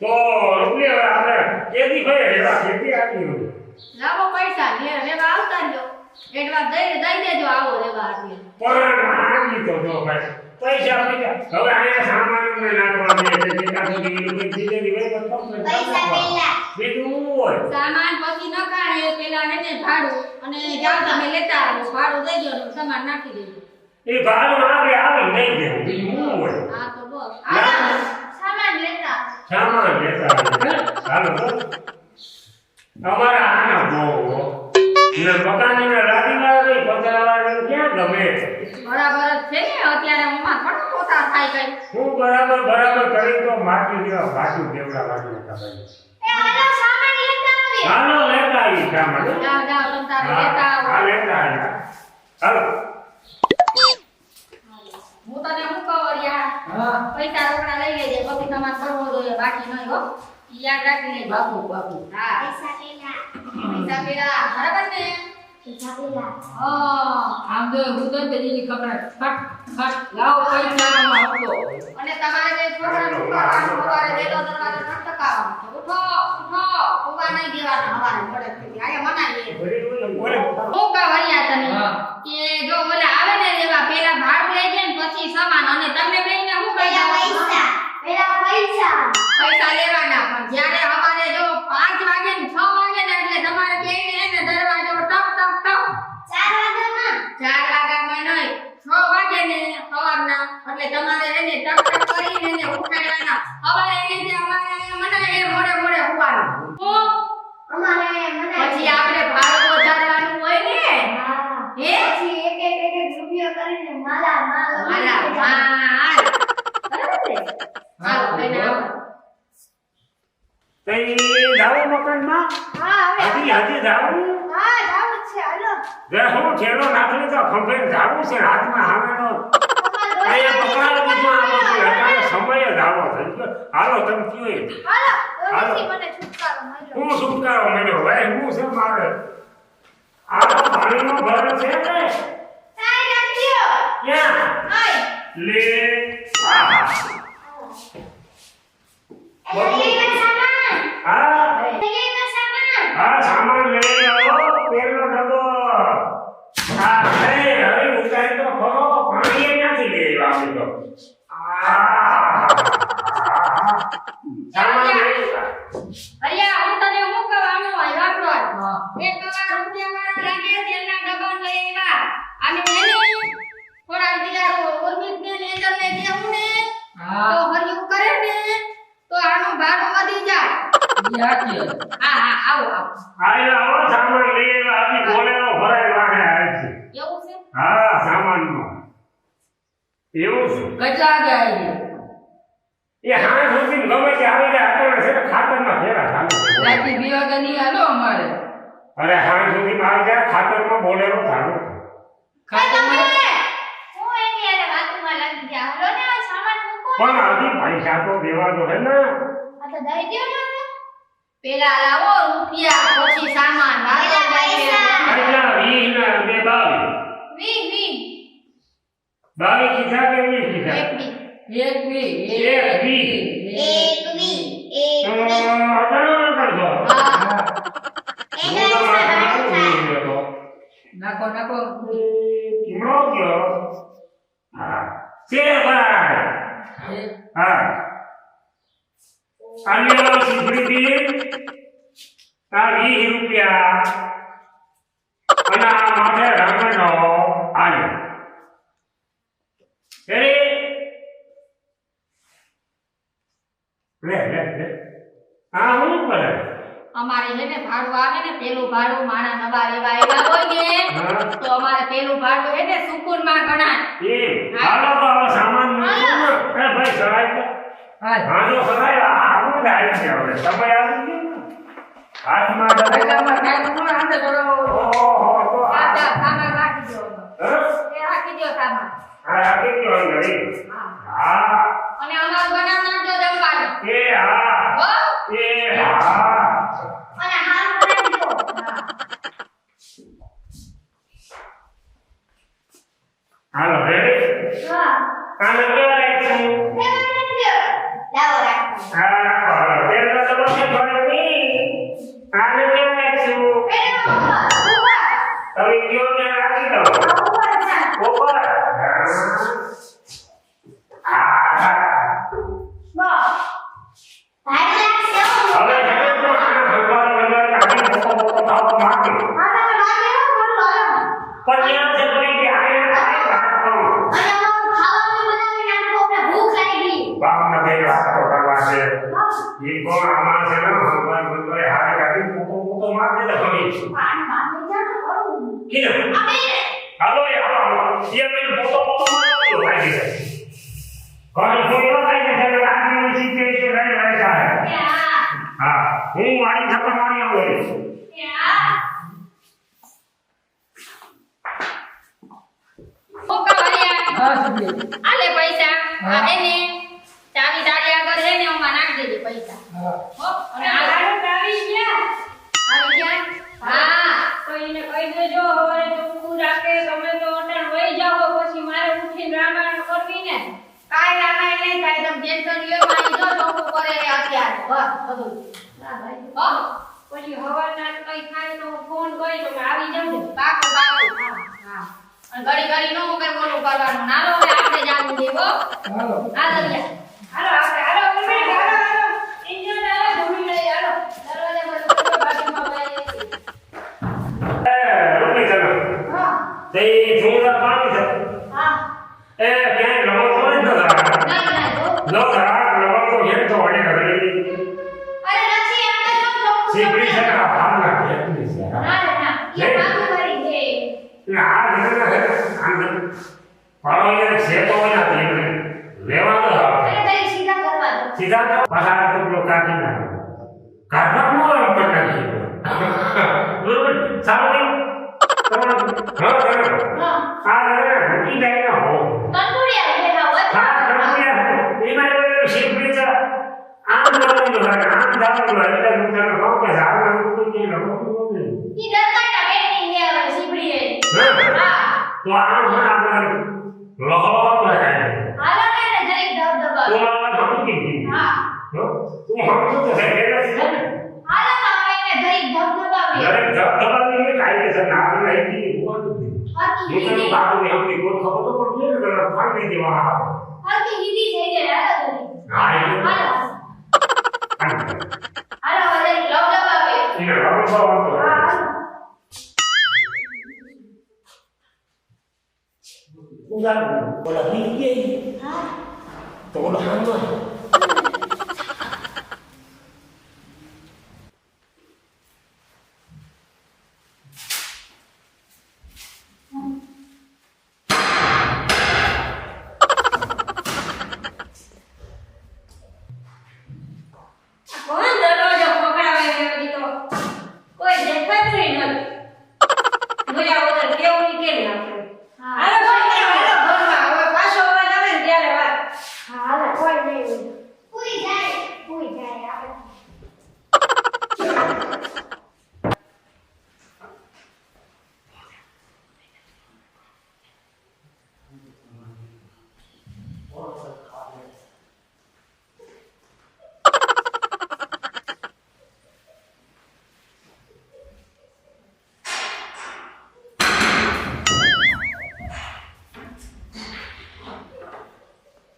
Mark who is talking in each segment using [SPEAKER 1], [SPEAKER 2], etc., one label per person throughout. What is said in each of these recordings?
[SPEAKER 1] તો એટલે હવે આપણે કેદી ભાઈ રેવા કેદી આવી ગયો
[SPEAKER 2] લાવો પૈસા લે રેવા આવતા જો એડવાન્સ દઈ દઈ દેજો આવો રેવા આવી
[SPEAKER 1] પણ આવી તો જો ભાઈ પૈસા પૈસા. હવે અહીંયા સામાન ને દે એટલે જેટલા સુધી એ લોકો જીતે દીવે તો
[SPEAKER 3] પૈસા પહેલા.
[SPEAKER 1] બીજું હોય?
[SPEAKER 2] સામાન પછી ન કાણે પેલા ને ભાડું. અને જાવ તમે લેતા આવો. ભાડું દઈ દો ને સામાન નાખી દેજો.
[SPEAKER 1] એ ભાડું આવે આવે નહીં દેવું બીજું હોય?
[SPEAKER 2] હા તો બસ. આ સામાન લેતા.
[SPEAKER 1] ચાલો તો. અમારા આના બહુ ને મકાનને લાદીમાં નહીં પતરાવાળાને ક્યાં ગમે?
[SPEAKER 2] બરાબર છે ને અત્યારે મમ્મા થોડા પોતા થાય કઈ.
[SPEAKER 1] હું બરાબર બરાબર કરી તો માટી દેવા બાજુ દેવડા ભાઈ.
[SPEAKER 3] એ હાલો લેતા
[SPEAKER 1] આવી સામાન
[SPEAKER 2] લેતા આવો.
[SPEAKER 1] હાલો
[SPEAKER 2] હું તને શું કહું યાર પૈસા રોકડા લઈ લેજે પછી તમારે કરવો જોઈએ બાકી નહીં હો. યાદ રાખીને બાપુ બાપુ. હા.
[SPEAKER 3] પૈસા પેલા
[SPEAKER 2] પૈસા પેલા બરાબર ને?
[SPEAKER 3] પૈસા પેલા
[SPEAKER 2] હા.
[SPEAKER 4] આમ તો હું તો પેલી ખબર ફટ ફટ લાવો પૈસા આપો
[SPEAKER 2] અને તમારે જે ઉઠાવવાનું સવારે વહેલો દરવાજો ખટખટાવવાનો. ઉઠો ઉઠો ઊભા નહીં દેવાના હવારે મોડે સુધી આયા મનાવીએ
[SPEAKER 1] બોલે
[SPEAKER 2] હું કહું હરિયા તને
[SPEAKER 4] હા.
[SPEAKER 2] કે જો ઓલા આવે ને એવા પેલા ભાડું લઈ જાય ને પછી સામાન અને તમને બેયને શું કહી
[SPEAKER 3] પહેલા
[SPEAKER 2] દેવાનું?
[SPEAKER 3] પૈસા. પહેલા પૈસા.
[SPEAKER 2] પૈસા લેવાના પણ જ્યારે સવારે જો પાંચ વાગે ને છ વાગે ને એટલે તમારે બેયને હે ને દરવાજો ટક ટક ટક
[SPEAKER 3] ચાર વાગ્યામાં.
[SPEAKER 2] ચાર વાગ્યામાં નહીં છ વાગે ને સવારના એટલે તમારે એને ટક ટક કરીને એને ઉઠાડવાના સવારે એને જે અમારે અહીંયા મનાય એ મોડે મોડે ઉવાનું હું
[SPEAKER 3] અમારે મનાય.
[SPEAKER 2] પછી આપણે ભાડું વધારવાનું હોય ને
[SPEAKER 3] હા.
[SPEAKER 2] હે
[SPEAKER 3] પછી એક એક એક એક રૂપિયો કરીને માલા માલ
[SPEAKER 2] માલા માલ બરાબર ને હાલો બેન આવો.
[SPEAKER 1] તઈ જાવું મકાનમાં હજી જાવું?
[SPEAKER 3] હા જાવું છે હાલો.
[SPEAKER 1] જે હું ઠેલો નાખી તો ખંભે જાવું છે હાથમાં હામેનો
[SPEAKER 3] તમારે
[SPEAKER 1] અહીંયા
[SPEAKER 3] દોસ્ત
[SPEAKER 1] પકડાવી દીધું આમાં સમય જ આવો થઈ ગયો હાલો તમે કયો
[SPEAKER 3] હાલો
[SPEAKER 1] હાલો.
[SPEAKER 3] મને છુટકારો મળ્યો.
[SPEAKER 1] હું છુટકારો મળ્યો? ભાઈ હું છે મારે? આ પાણીનો ભર છે ને.
[SPEAKER 3] સાઈ રાખજો.
[SPEAKER 1] ક્યાં?
[SPEAKER 3] હાય.
[SPEAKER 1] લે. આહા.
[SPEAKER 3] એ સામાન
[SPEAKER 1] લઈ હું
[SPEAKER 2] તને શું કહેવાનું? હોય વાપરો એક કલાક રૂપિયા વાળા લાગે તેલના ડબ્બા લઈ આવ્યા. અને એને થોડા દિયારો ઉર્મિત ને નેજર ને દેવું ને તો હરિયું કરે ને તો આનું ભાડું વધી જાય. હા હા આવો આવો.
[SPEAKER 1] આયા આવો સામાન લઈ આવ્યા. આપી બોલેરો ભરાઈ વાગે આવે છે
[SPEAKER 2] એવું છે?
[SPEAKER 1] હા સામાનનો. એવું છે.
[SPEAKER 4] કેટલા ગયા
[SPEAKER 1] એ હાથ સુધી ગમે તે આવી જાય અત્યારે છે ને ખાતરમાં ફેરા ચાલુ.
[SPEAKER 4] રાતે બે વાગ્યા નહીં હાલો અમારે.
[SPEAKER 1] અરે હાથ સુધી આવી જાય ખાતરમાં બોલેલો ચાલુ છે.
[SPEAKER 4] ખાતામાં
[SPEAKER 3] હું એની હારે વાતમાં લાગી ગયા. હાલો ને આ સામાન મૂકો.
[SPEAKER 1] પણ હજી પૈસા તો દેવા દો હે ને.
[SPEAKER 3] આ તો દઈ દ્યો ને
[SPEAKER 2] પેલા લાવો રૂપિયા પછી સામાન.
[SPEAKER 1] આટલા વીસ ના બે બાવી
[SPEAKER 3] વી વી
[SPEAKER 1] બાવી કીધા કે વી કીધા
[SPEAKER 2] એક બી
[SPEAKER 4] એક બી
[SPEAKER 1] એક બી.
[SPEAKER 3] એક
[SPEAKER 1] કરજો
[SPEAKER 2] હા
[SPEAKER 3] એના
[SPEAKER 1] તમારે
[SPEAKER 3] સામાન
[SPEAKER 1] નાખું
[SPEAKER 3] થાય.
[SPEAKER 4] નાખો નાખો
[SPEAKER 1] કીમડો ગયો હા શેરભાઈ હા સિદ્ધિ આ રૂપિયા અને આ માથે રામનો આલ્યો અરે લે લે લે આ હું પડે
[SPEAKER 2] અમારે હે ને ભાડું આવે ને પેલું ભાડું માણા નવા એવા એવા હોય ને તો અમારે પેલું ભાડું હે ને સુકૂનમાં ગણાય.
[SPEAKER 1] એ હાલો તો હવે સામાન એ ભાઈ સરાય તો. હા જો સરાય આવું આવી છે હવે. સમય આવી હાથમાં ડબ્બો.
[SPEAKER 4] એટલામાં તો કોણ હાથે કરો
[SPEAKER 1] ઓહો તો
[SPEAKER 2] આ.
[SPEAKER 1] આ
[SPEAKER 2] સામાન રાખી દો
[SPEAKER 1] હા?
[SPEAKER 2] એ રાખી દો સામાન.
[SPEAKER 1] આ આપી ગયો
[SPEAKER 2] હા.
[SPEAKER 1] હા.
[SPEAKER 2] અને અનાજ બનાવ જો જમવાનું.
[SPEAKER 1] એ હા.
[SPEAKER 2] હો?
[SPEAKER 1] એ હા
[SPEAKER 3] અને હાલ રાખજો
[SPEAKER 1] હાલો રેડી
[SPEAKER 3] હા.
[SPEAKER 1] આને કેવા રાખ્યું
[SPEAKER 3] લેવા આ બેને.
[SPEAKER 1] હાલો એ હાલો એ મેં મોટો મોટો માર ભાઈ છે કોઈ કોઈ ન થાય છે એટલે આજની સીધે છે રહે રહે સાહેબ
[SPEAKER 3] કે
[SPEAKER 1] હા હું મારી થપ્પડ મારી આવું
[SPEAKER 3] કે.
[SPEAKER 2] આલે પૈસા
[SPEAKER 4] હા.
[SPEAKER 2] આ એને ચાવી તારી આગળ હે ને ઓમાં નાખ દેજે પૈસા
[SPEAKER 4] હા.
[SPEAKER 2] હો અને
[SPEAKER 4] આ ચાવી ગયા
[SPEAKER 2] આવી ગયા હા
[SPEAKER 4] તો એને કહી દેજો હવે ચોખ્ખું રાખે તમે તો અટાણ વહી જાઓ પછી મારે ઉઠીને રામાયણ કરવી ને
[SPEAKER 2] કાઈ રામાયણ નહીં થાય તમે ટેન્શન લ્યો મારી જો ચોખ્ખું કરે રે અત્યારે. બસ બધું.
[SPEAKER 4] ના ભાઈ.
[SPEAKER 2] હો?
[SPEAKER 4] પછી હવારના કઈ થાય તો ફોન કરી તમે આવી જાજો
[SPEAKER 2] પાકું પાકું હા હા. અને ઘડી ઘડી નો ઉપર બોલું કરવાનું નાલો હવે આપણે જાવું દેવો
[SPEAKER 4] હાલો.
[SPEAKER 2] હાલો
[SPEAKER 4] હાલો આપણે હાલો.
[SPEAKER 1] તે જોરદાર પાણી છે
[SPEAKER 3] હા.
[SPEAKER 1] એ ક્યાંય નવો તો ન ધરા. ન ધરા નવો તો હેડ તો વળી રહી
[SPEAKER 3] અરે નથી, એમ તો ચોખ્ખું
[SPEAKER 1] સીકરી છે. ને આ ભાવના કેટલી છે?
[SPEAKER 3] ના, ના, ના. એ
[SPEAKER 1] નહીં.
[SPEAKER 3] બાજુવાળી છે.
[SPEAKER 1] એટલે આ રીતે ને આમ પાડો એને છે તો ને એમને લેવા તો આવે.
[SPEAKER 3] અરે તારી સીધા કરવા દો.
[SPEAKER 1] સીધા તો પાછા આ ટુકડો કાઢી નાખો કાઢવાનો એમ કરી નાખીએ બરોબર સારું હા. આ હો
[SPEAKER 3] તંદુરિયા બેઠા હોય.
[SPEAKER 1] હા તમે એમાં એવું શીખવી છે આમ જવાનું જોઈએ આમ જવાનું જોઈએ એટલે હું તને કહું કે ઝાડના મૂકી કે લખો નહીં
[SPEAKER 3] ઈ દરકારના પેટની છે હવે સીપડી એ.
[SPEAKER 1] હા
[SPEAKER 3] હા.
[SPEAKER 1] તો આમ પણ આપણે લખો લખાય
[SPEAKER 3] હાલો ને એને જરીક ધબધબાવો.
[SPEAKER 1] તું આ સમજી ગઈ
[SPEAKER 3] હા.
[SPEAKER 1] હો? તું સમજો તો થઈ ગયેલા છે ને
[SPEAKER 3] હાલો ને હવે એને જરીક ધબધબાવીએ.
[SPEAKER 1] દરેક જવાબદારી એ કાયદેસર ના આપણે અહીંથી ઊભા નથી.
[SPEAKER 3] હીધી-
[SPEAKER 1] બાપુને સમજી કોઈ ખબર તો પડતી હોય ને તને ફાડી દેવા આવે.
[SPEAKER 3] હરખી હીધી થઈ જાય.
[SPEAKER 1] હા એટલે
[SPEAKER 3] હાલો. હવે જરીક ધબધબાવીએ.
[SPEAKER 1] એને
[SPEAKER 3] હા.
[SPEAKER 1] ઉદાહરણ બોલા નહીં ગઈ
[SPEAKER 3] હા.
[SPEAKER 1] તો બોલા હાલમાં
[SPEAKER 4] કોણ દરવાજો ખખડાવે છે હજી તો કોઈ દેખાતું ય નથી જોયા વગર કેવું ઈ કેમ નાખે
[SPEAKER 3] હા.
[SPEAKER 4] હાલો ભાઈ હાલો ઘરમાં હવે પાછો અવાજ આવે ને ત્યારે વાત
[SPEAKER 3] હા, હાલો, કોઈ નહીં હોય. પૂરી જાય. પૂરી જાય આપણે.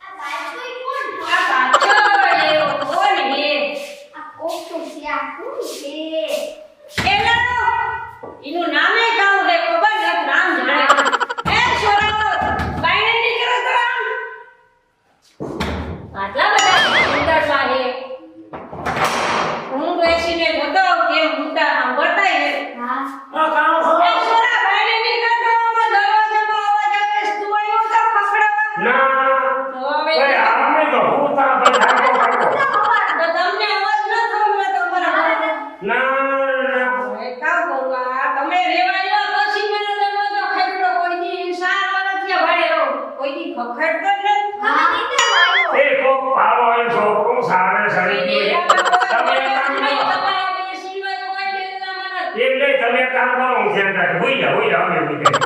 [SPEAKER 3] આ બાજુએ કોણ?
[SPEAKER 4] આ પાછળ એવો કોણ હે
[SPEAKER 3] આ કોકનું છે, આ કોણ છે?
[SPEAKER 4] એલા એનું નામે કાઉ છે ખબર નથી નામ જાણે એ છોરાઓ બાયણે નીકળો તો આમ આટલા બધા ઉંદરડા હે હું બેસીને જોતો કેમ મુદ્દા સાંભળતા હે
[SPEAKER 3] હા.
[SPEAKER 1] આ કામ
[SPEAKER 4] એ
[SPEAKER 1] ખરો
[SPEAKER 4] છોરા બાયણે નીકળો તો આમાં દરવાજામાં અવાજ આવે છે, તું આવ્યો તો ખખડાવા
[SPEAKER 1] ના
[SPEAKER 4] તો હવે
[SPEAKER 1] એ આમને તો હું તા પર ઠાકો ઠાકો
[SPEAKER 4] તો તમને અવાજ ન થયો મેં તમારા
[SPEAKER 1] ના ના
[SPEAKER 4] હવે કામ કરું આ તમે રેવા જાઓ પછી મને દરવાજો ખખડો કોઈ દી સાર વર્ષ થયા ભાડે રહું કોઈ દી ખખડતો જ નથી
[SPEAKER 3] તમે કેટલા આવ્યો?
[SPEAKER 1] એ કોક પાડો એ છોકરું સારે સડી ગયું તમે એક કામ કરો
[SPEAKER 4] તમારા બે સિવાય કોઈ દેખાવામાં નથી.
[SPEAKER 1] એટલે તમે કામ કરો હું ધ્યાન રાખી હોઈ જાઓ હોય જાઓ અમે